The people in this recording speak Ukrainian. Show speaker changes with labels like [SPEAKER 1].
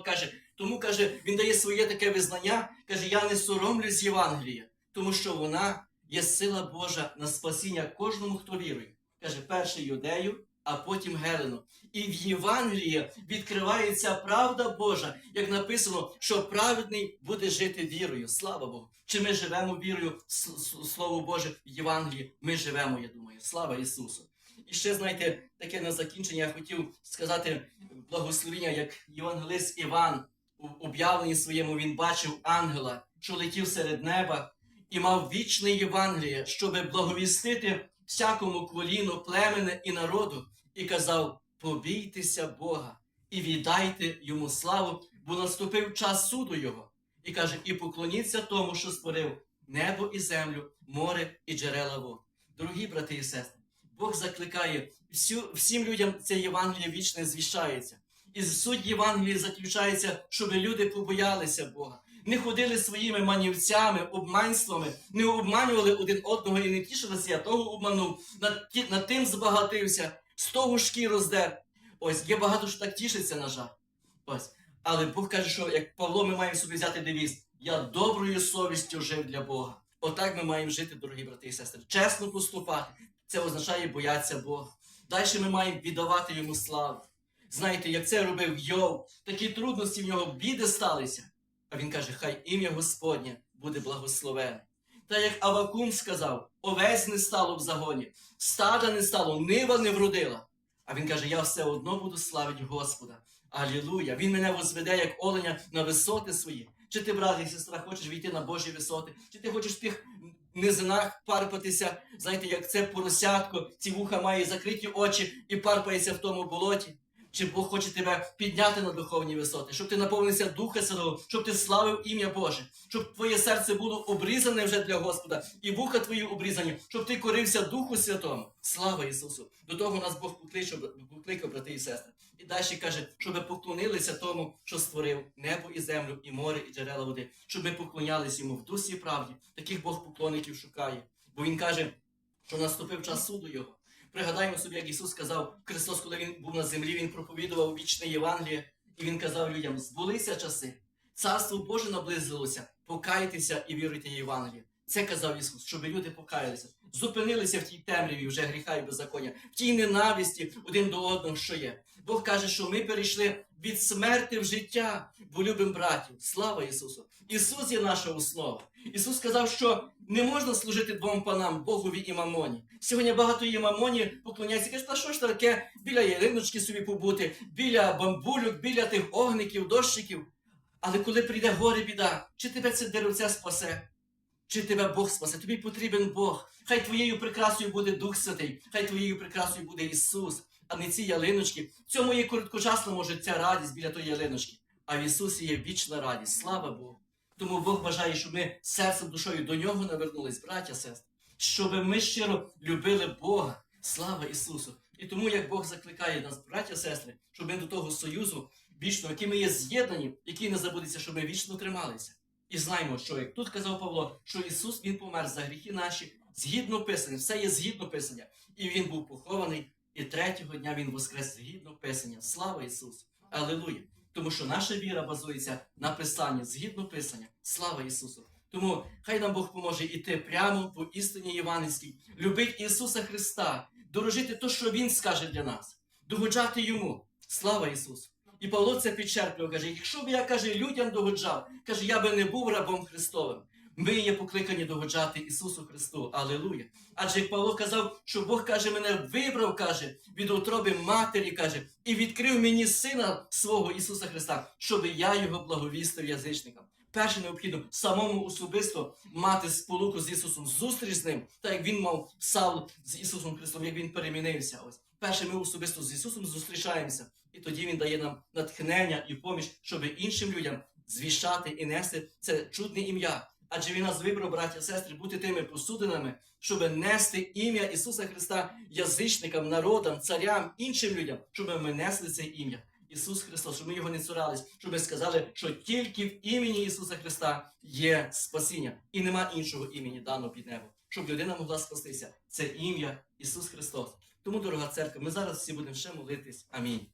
[SPEAKER 1] Каже, тому каже, він дає своє таке визнання, каже, я не соромлюсь Євангелія, тому що вона є сила Божа на спасіння кожному, хто вірує. Каже, перше юдею, а потім Гелену. І в Євангелії відкривається правда Божа, як написано, що праведний буде жити вірою. Слава Богу. Чи ми живемо вірою Слово Боже в Євангелії? Ми живемо, я думаю. Слава Ісусу. І ще, знаєте, таке на закінчення я хотів сказати благословення, як євангелист Іван у об'явленні своєму він бачив ангела, що летів серед неба, і мав вічне Євангеліє, щоби благовістити всякому коліну, племени і народу, і казав: побійтеся Бога і віддайте йому славу, бо наступив час суду Його. І каже, і поклоніться тому, що створив небо і землю, море і джерела вод. Дорогі брати і сестри, Бог закликає всю, всім людям це Євангеліє вічне звіщається. І суть Євангелії заключається, щоб люди побоялися Бога, не ходили своїми манівцями, обманствами, не обманювали один одного і не тішилися, я того обманув, над, тим збагатився, з того шкіру здер. Ось є багато що так тішиться, на жаль. Ось. Але Бог каже, що як Павло, ми маємо собі взяти девіз. Я доброю совістю жив для Бога. Отак ми маємо жити, дорогі брати і сестри. Чесно поступати. Це означає боятися Бога. Далі ми маємо віддавати йому славу. Знаєте, як це робив Йов, такі трудності в нього біди сталися. А він каже, хай ім'я Господнє буде благословене. Та як Авакум сказав, овець не стало в загоні, стада не стало, нива не вродила. А він каже, я все одно буду славити Господа. Алілуя! Він мене возведе, як оленя, на висоти свої. Чи ти, брат і сестра, хочеш війти на Божі висоти? Чи ти хочеш в тих низинах парпатися? Знаєте, як це поросятко, ці вуха має закриті очі і парпається в тому болоті? Чи Бог хоче тебе підняти на духовні висоти, щоб ти наповнився Духа Святого, щоб ти славив ім'я Боже, щоб твоє серце було обрізане вже для Господа, і вуха твої обрізані, щоб ти корився Духу Святому. Слава Ісусу! До того нас Бог покликав, брати і сестри. І далі каже, щоб поклонилися тому, що створив небо і землю, і море, і джерела води, щоб ми поклонялися йому в дусі правді. Таких Бог поклонників шукає. Бо Він каже, що наступив час суду Його. Пригадаємо собі, як Ісус сказав, Христос, коли Він був на землі, Він проповідував вічне Євангеліє, і Він казав людям: збулися часи, царство Боже наблизилося, покайтеся і віруйте в Євангеліє. Це казав Ісус, щоб люди покаялися, зупинилися в тій темряві вже гріха і беззаконня, в тій ненависті один до одного, що є. Бог каже, що ми перейшли від смерти в життя, бо любимо братів. Слава Ісусу! Ісус є наша основа. Ісус сказав, що не можна служити двом панам, Богові і мамоні. Сьогодні багато є мамоні поклоняються. Кажуть, та що ж таке біля ялиночки собі побути, біля бамбулюк, біля тих огників, дощиків. Але коли прийде горе біда, чи тебе це деревця спасе? Чи тебе Бог спасе? Тобі потрібен Бог. Хай твоєю прикрасою буде Дух Святий, хай твоєю прикрасою буде Ісус, а не ці ялиночки. В цьому є короткочасна може ця радість біля тої ялиночки. А в Ісусі є вічна радість. Слава Богу. Тому Бог бажає, щоб ми серцем душою до нього навернулись, браття, сестри, щоб ми щиро любили Бога. Слава Ісусу! І тому, як Бог закликає нас, браття, сестри, щоб ми до того союзу вічного, який ми є з'єднані, який не забудеться, щоб ми вічно трималися. І знаємо, що як тут казав Павло, що Ісус Він помер за гріхи наші згідно Писання, все є згідно Писання. І Він був похований, і третього дня Він воскрес згідно Писання. Слава Ісусу! Алілуя! Тому що наша віра базується на Писанні, згідно Писання. Слава Ісусу! Тому хай нам Бог поможе йти прямо по істині євангельській, любити Ісуса Христа, дорожити те, що Він скаже для нас, догоджати Йому. Слава Ісусу! І Павло це підчерплює, каже, якщо б я каже, людям догоджав, каже, я би не був рабом Христовим. Ми є покликані догоджати Ісусу Христу. Алілуя. Адже як Павло казав, що Бог каже, мене вибрав, каже, від утроби матері, каже, і відкрив мені сина свого Ісуса Христа, щоб я його благовістив язичникам. Перше необхідно самому особисто мати сполуку з Ісусом, зустріч з ним, так як він мав Савл з Ісусом Христом, як він перемінився. Ось перше, ми особисто з Ісусом зустрічаємося, і тоді Він дає нам натхнення і поміч, щоб іншим людям звіщати і нести це чудне ім'я. Адже він нас вибрав, браття, сестри, бути тими посудинами, щоб нести ім'я Ісуса Христа язичникам, народам, царям, іншим людям, щоб ми несли це ім'я. Ісус Христос, щоб ми його не цурались, щоб ми сказали, що тільки в імені Ісуса Христа є спасіння, і нема іншого імені даного під небо, щоб людина могла спастися. Це ім'я Ісус Христос. Тому, дорога церква, ми зараз всі будемо ще молитись. Амінь.